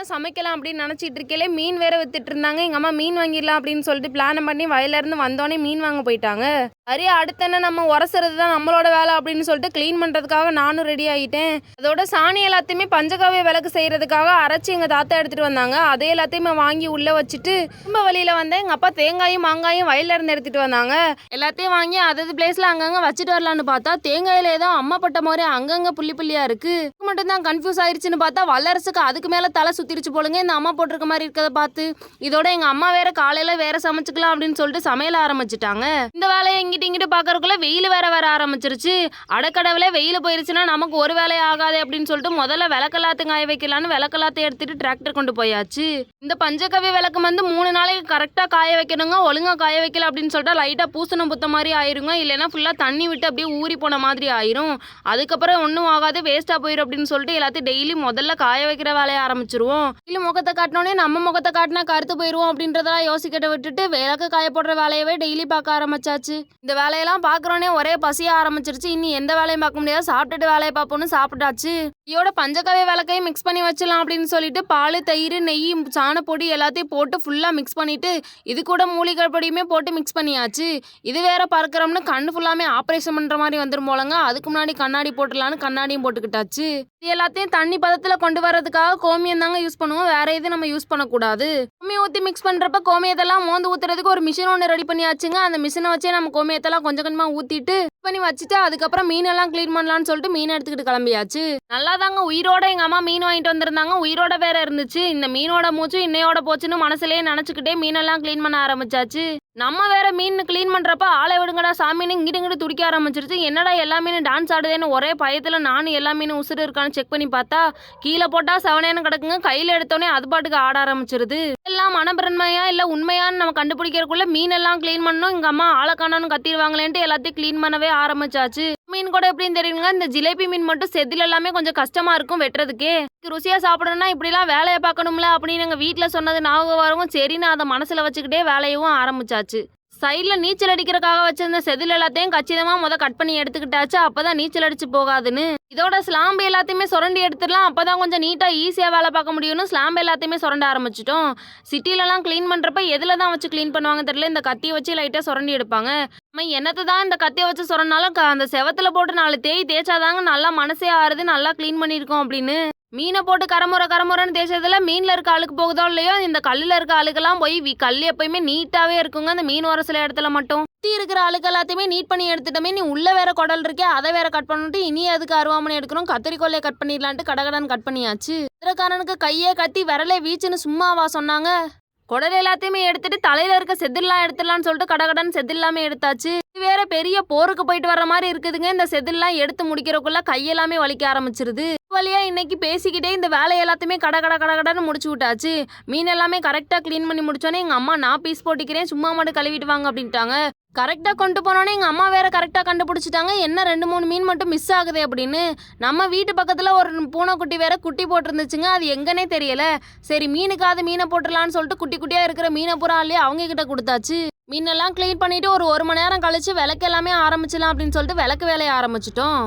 தான் சமைக்கலாம் அப்படின்னு நினச்சிட்டு இருக்கேலே மீன் வேற வித்துட்டு இருந்தாங்க. எங்கள் அம்மா மீன் வாங்கிடலாம் அப்படின்னு சொல்லிட்டு பிளான் பண்ணி வயலேருந்து வந்தோடனே மீன் வாங்க போயிட்டாங்க. சரி அடுத்து என்ன நம்ம உரசுறது தான் நம்மளோட வேலை அப்படின்னு சொல்லிட்டு க்ளீன் பண்ணுறதுக்காக நானும் ரெடி ஆகிட்டேன் அதோட சாணி எல்லாத்தையுமே பஞ்சகாவிய விளக்கு செய்கிறதுக்காக அரைச்சி எங்கள் தாத்தா எடுத்துகிட்டு வந்தாங்க. அதே எல்லாத்தையுமே வாங்கி உள்ளே வச்சுட்டு திரும்ப வழியில் வந்தேன் எங்கள் அப்பா தேங்காயும் மாங்காயும் வயல்ல இருந்து எடுத்துகிட்டு வந்தாங்க. எல்லாத்தையும் வாங்கி அதது பிளேஸில் அங்கங்கே வச்சுட்டு வரலான்னு பார்த்தா தேங்காயில் ஏதோ அம்மா பட்ட மாதிரி அங்கங்கே புள்ளி புள்ளியாக இருக்குது மட்டும் தான் கன்ஃபியூஸ் ஆயிடுச்சுன்னு பார்த்தா வல்லரசுக்கு அதுக்கு மேலே தலை சுற்றிருச்சு போலுங்க. இந்த அம்மா போட்டிருக்க மாதிரி இருக்கிறத பார்த்து இதோட எங்கள் அம்மா வேற காலையில் வேற சமைச்சுக்கலாம் அப்படின்னு சொல்லிட்டு சமையல் ஆரம்பிச்சிட்டாங்க. இந்த வேலையை இங்கிட்டு இங்கிட்டு பார்க்கறக்குள்ள வெயில் வேற வர ஆரம்பிச்சிருச்சு. அடக்கடவுல வெயில் போயிருச்சுன்னா நமக்கு ஒரு வேலையை ஆகாது அப்படின்னு சொல்லிட்டு முதல்ல விளக்கலாத்து காய வைக்கலான்னு விளக்கலாத்தை எடுத்துட்டு டிராக்டர் கொண்டு போயாச்சு. இந்த பஞ்சகவி விளக்கு வந்து மூணு நாளைக்கு கரெக்டாக காய வைக்கணுங்க ஒழுங்காக காய வைக்கல அப்படின்னு சொல்லிட்டு லைட்டாக பூசணம் புத்த மாதிரி ஆயிருங்க இல்லைன்னா ஃபுல்லாக தண்ணி விட்டு அப்படியே ஊறி போன மாதிரி ஆயிரும். அதுக்கப்புறம் ஒன்றும் ஆகாது வேஸ்ட்டாக போயிடும் அப்படின்னு சொல்லிட்டு எல்லாத்தையும் டெய்லி முதல்ல காய வைக்கிற வேலையை ஆரம்பிச்சிருவோம். இல்லை முகத்தை காட்டினோடனே நம்ம முகத்தை காட்டினா கருத்து போயிடுவோம் அப்படின்றதெல்லாம் யோசிக்கிட்ட விட்டுட்டு விளக்கு காய போடுற வேலையவே டெய்லி பார்க்க ஆரம்பிச்சாச்சு. இந்த இந்த வேலையெல்லாம் பார்க்குறோன்னே ஒரே பசிய ஆரம்பிச்சிருச்சு. இனி எந்த வேலையும் பார்க்க முடியாது. சாப்பிட்டுட்டு வேலையை பார்ப்போம்னு சாப்பிட்டாச்சு. இதோட பஞ்சகாவிய விளக்கையும் மிக்ஸ் பண்ணி வச்சிடலாம் அப்படின்னு சொல்லிட்டு பால் தயிர் நெய் சாணப்பொடி எல்லாத்தையும் போட்டு ஃபுல்லாக மிக்ஸ் பண்ணிட்டு இது கூட மூலிகை பொடியுமே போட்டு மிக்ஸ் பண்ணியாச்சு. இது வேற பார்க்குறோம்னு கண் ஃபுல்லாமே ஆப்ரேஷன் பண்ணுற மாதிரி வந்துடும் போலங்க. அதுக்கு முன்னாடி கண்ணாடி போட்டுடலான்னு கண்ணாடியும் போட்டுக்கிட்டாச்சு. இது எல்லாத்தையும் தண்ணி பதத்தில் கொண்டு வரதுக்காக கோமியம் தாங்க யூஸ் பண்ணுவோம். வேற எதுவும் நம்ம யூஸ் பண்ணக்கூடாது. கோமியம் ஊற்றி மிக்ஸ் பண்ணுறப்ப கோமியத்தெல்லாம் மோந்து ஊற்றுறதுக்கு ஒரு மிஷின் ஒன்று ரெடி பண்ணியாச்சுங்க. அந்த மிஷினை வச்சே நம்ம கோமியத்தெல்லாம் கொஞ்சம் கொஞ்சமாக ஊற்றிட்டு பண்ணி வச்சுட்டு அதுக்கப்புறம் மீனெல்லாம் க்ளீன் பண்ணலாம்னு சொல்லிட்டு மீன் எடுத்துக்கிட்டு கிளம்பியாச்சு. நல்லா தாங்க உயிரோட எங்கள் அம்மா மீன் வாங்கிட்டு வந்திருந்தாங்க. உயிரோட வேற இருந்துச்சு. இந்த மீனோட மூச்சு இன்னையோட போச்சுன்னு மனசுலயே நினச்சிக்கிட்டே மீனெல்லாம் க்ளீன் பண்ண ஆரம்பிச்சாச்சு. நம்ம வேற மீன் க்ளீன் பண்றப்ப ஆளை விடுங்கடா சாமின்னு இங்கிட்டு இங்கிட்டு துடிக்க ஆரம்பிச்சிருச்சு. என்னடா எல்லா மீனும் டான்ஸ் ஆடுதேன்னு ஒரே பயத்துல நானும் எல்லா மீனும் உசுறு இருக்கான்னு செக் பண்ணி பார்த்தா கீழே போட்டா செவனேன்னு கிடக்குங்க. கையில எடுத்தோடனே அது பாட்டுக்கு ஆட ஆரம்பிச்சிருது. எல்லாம் மனப்பிரண்மையா இல்ல உண்மையான்னு நம்ம கண்டுபிடிக்கிறதுக்குள்ள மீன் எல்லாம் க்ளீன் பண்ணணும். எங்க அம்மா ஆளை காணோன்னு கத்திடுவாங்களேன்ட்டு எல்லாத்தையும் க்ளீன் பண்ணவே ஆரம்பிச்சாச்சு. மீன் கூட எப்படின்னு தெரியுங்க இந்த ஜிலேபி மீன் மட்டும் செதில் எல்லாமே கொஞ்சம் கஷ்டமா இருக்கும் வெட்டுறதுக்கே. ருசியாக சாப்பிடணும்னா இப்படிலாம் வேலையை பார்க்கணும்ல அப்படின்னு எங்கள் வீட்டில் சொன்னது ஞாபகம் வரவும் சரின்னு அதை மனசில் வச்சுக்கிட்டே வேலையவும் ஆரம்பிச்சாச்சு. சைடில் நீச்சல் அடிக்கிறதுக்காக வச்சிருந்த செதில் எல்லாத்தையும் கச்சிதமாக முத கட் பண்ணி எடுத்துக்கிட்டாச்சு. அப்பதான் நீச்சல் அடிச்சு போகாதுன்னு. இதோட ஸ்லாம்பு எல்லாத்தையுமே சுரண்டி எடுத்துடலாம். அப்போ தான் கொஞ்சம் நீட்டாக ஈஸியாக வேலை பார்க்க முடியும்னு ஸ்லாம்பு எல்லாத்தையுமே சுரண்ட ஆரம்பிச்சிட்டோம். சிட்டிலலாம் க்ளீன் பண்ணுறப்ப எதில் தான் வச்சு க்ளீன் பண்ணுவாங்க தெரியல. இந்த கத்தியை வச்சு லைட்டாக சுரண்டி எடுப்பாங்க. நம்ம என்னத்தை தான் இந்த கத்தியை வச்சு சுரண்டாலும் அந்த செவத்தில் போட்டு நாலு தேய் தேய்ச்சாதாங்க நல்லா மனசே ஆறுது நல்லா க்ளீன் பண்ணியிருக்கோம் அப்படின்னு. மீனை போட்டு கரமுறை கரமுறைன்னு தேய்ச்சதுல மீனில் இருக்க அழுக்கு போகுதோ இல்லையோ இந்த கல்லில் இருக்க அழுக்கெல்லாம் போய் கல் எப்பயுமே நீட்டாகவே இருக்குங்க அந்த மீன் வர சில இடத்துல மட்டும். சுற்றி இருக்கிற அழுக்கு எல்லாத்தையுமே நீட் பண்ணி எடுத்துட்டோமே நீ உள்ளே வேற குடல் இருக்கே அதை வேற கட் பண்ணிட்டு இனி அதுக்கு அருவாமனை எடுக்கணும் கத்திரிக்கோலையை கட் பண்ணிடலான்ட்டு கடகடன் கட் பண்ணியாச்சு. குதிரைக்காரனுக்கு கையே கத்தி விரலே வீச்சுன்னு சும்மாவா சொன்னாங்க. குடல் எல்லாத்தையுமே எடுத்துட்டு தலையில இருக்க செதில்லாம் எடுத்துடலாம்னு சொல்லிட்டு கடகடன் செதில்லாமே எடுத்தாச்சு. வேற பெரிய போருக்கு போயிட்டு வர மாதிரி இருக்குதுங்க இந்த செதில்லாம் எடுத்து முடிக்கிறக்குள்ள கையெல்லாமே வலிக்க ஆரம்பிச்சிருது. வழியாக இன்னைக்கு பேசிக்கிட்டே இந்த வேலை எல்லாத்தையுமே கட கட கட கடன்னு முடிச்சு விட்டாச்சு. மீன் எல்லாமே கரெக்டாக க்ளீன் பண்ணி முடிச்சோன்னே எங்கள் அம்மா நான் பீஸ் போட்டிக்கிறேன் சும்மா மட்டும் கழுவிட்டு வாங்க அப்படின்ட்டாங்க. கரெக்டாக கொண்டு போனோன்னே எங்கள் அம்மா வேற கரெக்டாக கண்டுபிடிச்சிட்டாங்க. என்ன ரெண்டு மூணு மீன் மட்டும் மிஸ் ஆகுது அப்படின்னு. நம்ம வீட்டு பக்கத்தில் ஒரு பூனைக்குட்டி வேற குட்டி போட்டிருந்துச்சுங்க. அது எங்கன்னே தெரியல. சரி மீனுக்காவது மீனை போட்டுடலான்னு சொல்லிட்டு குட்டி குட்டியாக இருக்கிற மீனை புறா இல்லையே அவங்க கிட்ட கொடுத்தாச்சு. மீனெல்லாம் க்ளீன் பண்ணிட்டு ஒரு ஒரு மணி நேரம் கழிச்சு விளக்கு எல்லாமே ஆரம்பிச்சிடலாம் அப்படின்னு சொல்லிட்டு விளக்கு வேலையை ஆரம்பிச்சிட்டோம்.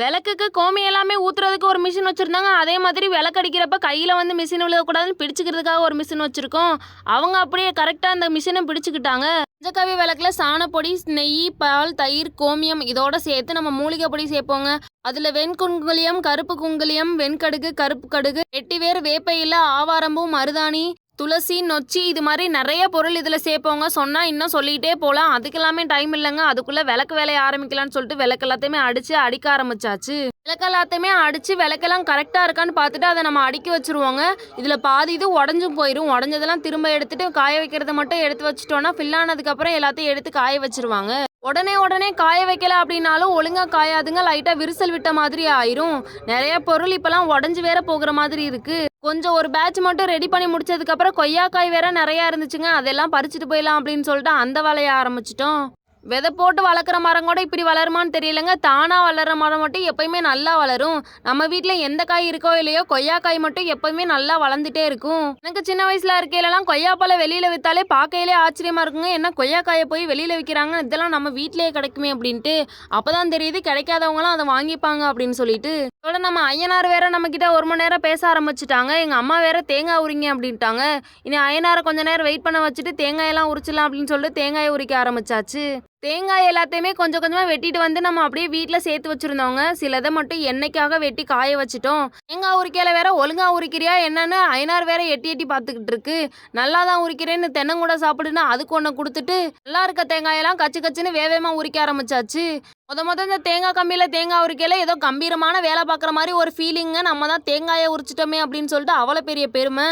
விளக்குக்கு கோமி எல்லாமே ஊத்துறதுக்கு ஒரு மிஷின் வச்சுருந்தாங்க. அதே மாதிரி விளக்கடிக்கிறப்ப கையில் வந்து மிஷின் விழுகக்கூடாதுன்னு பிடிச்சிக்கிறதுக்காக ஒரு மிஷின் வச்சுருக்கோம். அவங்க அப்படியே கரெக்டாக அந்த மிஷினை பிடிச்சிக்கிட்டாங்க. பஞ்சகாவி விளக்கில் சாணப்பொடி நெய் பால் தயிர் கோமியம் இதோட சேர்த்து நம்ம மூலிகை பொடி சேர்ப்போங்க. அதில் வெண்குங்குலியம் கருப்பு குங்குலியம் வெண்கடுகு கருப்பு கடுகு வெட்டிவேர் வேர் ஆவாரம்பூ மருதாணி துளசி நொச்சி இது மாதிரி நிறைய பொருள் இதில் சேர்ப்போங்க சொன்னால் இன்னும் சொல்லிகிட்டே போகலாம் அதுக்கெல்லாமே டைம் இல்லைங்க. அதுக்குள்ளே விளக்கு வேலையை ஆரம்பிக்கலாம்னு சொல்லிட்டு விளக்கு எல்லாத்தையுமே அடித்து அடிக்க ஆரம்பிச்சாச்சு. விளக்கு எல்லாத்தையுமே அடித்து விளக்கெல்லாம் கரெக்டாக இருக்கான்னு பார்த்துட்டு அதை நம்ம அடுக்கி வச்சிருவோங்க. இதில் பாதி இது உடஞ்சும் போயிடும் உடஞ்சதெல்லாம் திரும்ப எடுத்துட்டு காய வைக்கிறத மட்டும் எடுத்து வச்சுட்டோன்னா ஃபில் ஆனதுக்கப்புறம் எல்லாத்தையும் எடுத்து காய வச்சிருவாங்க. உடனே உடனே காய வைக்கல அப்படின்னாலும் ஒழுங்காக காயாதுங்க. லைட்டாக விரிசல் விட்ட மாதிரி ஆயிரும். நிறைய பொருள் இப்போலாம் உடஞ்சி வேற போகிற மாதிரி இருக்குது கொஞ்சம் ஒரு பேட்ச் மட்டும் ரெடி பண்ணி முடிச்சதுக்கப்புறம் கொய்யாக்காய் வேற நிறையா இருந்துச்சுங்க. அதெல்லாம் பறிச்சுட்டு போயிடலாம் அப்படின்னு சொல்லிட்டு அந்த வேலையை ஆரம்பிச்சிட்டோம். விதை போட்டு வளர்க்குற மரம் கூட இப்படி வளருமான்னு தெரியலங்க. தானாக வளர்கிற மரம் மட்டும் எப்பயுமே நல்லா வளரும். நம்ம வீட்டில் எந்த காய் இருக்கோ இல்லையோ கொய்யாக்காய் மட்டும் எப்பயுமே நல்லா வளர்ந்துட்டே இருக்கும். எனக்கு சின்ன வயசில் இருக்கையிலலாம் கொய்யாப்பழம் வெளியில் விற்றாலே பார்க்கையிலே ஆச்சரியமாக இருக்குங்க. என்ன கொய்யாக்காயை போய் வெளியில் விற்கிறாங்க இதெல்லாம் நம்ம வீட்டிலேயே கிடைக்குமே அப்படின்ட்டு. அப்போ தான் தெரியுது கிடைக்காதவங்களாம் அதை வாங்கிப்பாங்க அப்படின்னு சொல்லிட்டு. இதோட நம்ம ஐயனார் வேற நம்மக்கிட்ட ஒரு மணி நேரம் பேச ஆரம்பிச்சிட்டாங்க. எங்கள் அம்மா வேற தேங்காய் உரிங்க அப்படின்ட்டாங்க. இனி ஐயனாரை கொஞ்ச நேரம் வெயிட் பண்ண வச்சுட்டு தேங்காயெல்லாம் உரிச்சிடலாம் அப்படின்னு சொல்லிட்டு தேங்காயை உரிக்க ஆரம்பிச்சாச்சு. தேங்காய் எல்லாத்தையுமே கொஞ்சம் கொஞ்சமாக வெட்டிட்டு வந்து நம்ம அப்படியே வீட்டில் சேர்த்து வச்சுருந்தோங்க. சிலதை மட்டும் எண்ணெய்க்காக வெட்டி காய வச்சுட்டோம். தேங்காய் உரிக்கையில வேற ஒழுங்கா உரிக்கிறியா என்னன்னு ஐநார் வேற எட்டி எட்டி பார்த்துக்கிட்டு இருக்கு. நல்லா தான் உரிக்கிறேன்னு தென்னங்கூட சாப்பிடுன்னு அதுக்கு ஒன்று கொடுத்துட்டு நல்லா இருக்க தேங்காயெல்லாம் கச்சு கச்சுன்னு வேகமாக உரிக்க ஆரம்பிச்சாச்சு. முத முத இந்த தேங்காய் கம்பியில் தேங்காய் உரிக்கையில் ஏதோ கம்பீரமான வேலை பார்க்குற மாதிரி ஒரு ஃபீலிங்க நம்ம தான் தேங்காயை உரிச்சிட்டோமே அப்படின்னு சொல்லிட்டு அவ்வளோ பெரிய பெருமை.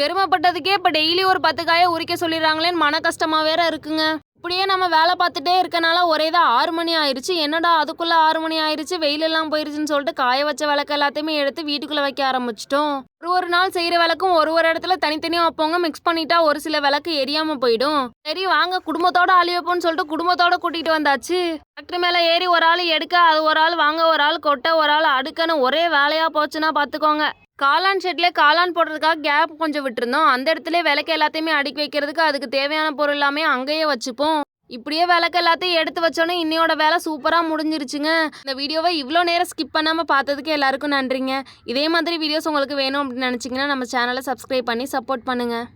பெருமைப்பட்டதுக்கே இப்போ டெய்லி ஒரு பத்து காயை உரிக்க சொல்லிடுறாங்களேன்னு மன கஷ்டமாக வேற இருக்குங்க. இப்படியே நம்ம வேலை பார்த்துட்டே இருக்கனால ஒரே தான் ஆறு மணி ஆயிடுச்சு என்னடா அதுக்குள்ளே ஆறு மணி ஆயிடுச்சு வெயிலெல்லாம் போயிருச்சுன்னு சொல்லிட்டு காய வச்ச விளக்கு எல்லாத்தையுமே எடுத்து வீட்டுக்குள்ளே வைக்க ஆரம்பிச்சிட்டோம். ஒரு ஒரு நாள் செய்கிற விளக்கும் ஒரு ஒரு இடத்துல தனித்தனியாக வைப்போங்க. மிக்ஸ் பண்ணிட்டா ஒரு சில விளக்கு எரியாமல் போயிடும். சரி வாங்க குடும்பத்தோட அழி வைப்போம்னு சொல்லிட்டு குடும்பத்தோட கூட்டிகிட்டு வந்தாச்சு. டாக்டர் மேலே ஏறி ஒரு ஆள் எடுக்க அது ஒரு ஆள் வாங்க ஒரு ஆள் கொட்ட ஒரு ஆள் அடுக்கன்னு ஒரே வேலையாக போச்சுன்னா பார்த்துக்கோங்க காளான் ஷெட்லேயே காளான் போடுறதுக்காக கேப் கொஞ்சம் விட்டுருந்தோம். அந்த இடத்துல விளக்கு எல்லாத்தையுமே அடுக்கி வைக்கிறதுக்கு அதுக்கு தேவையான பொருள் எல்லாமே அங்கேயே வச்சுப்போம். இப்படியே விளக்கு எல்லாத்தையும் எடுத்து வச்சோன்னே இன்னையோட வேலை சூப்பராக முடிஞ்சிருச்சுங்க. இந்த வீடியோவை இவ்வளோ நேரம் ஸ்கிப் பண்ணாமல் பார்த்ததுக்கு எல்லாருக்கும் நன்றிங்க. இதே மாதிரி வீடியோஸ் உங்களுக்கு வேணும் அப்படின்னு நினச்சிங்கன்னா நம்ம சேனலை சப்ஸ்கிரைப் பண்ணி சப்போர்ட் பண்ணுங்கள்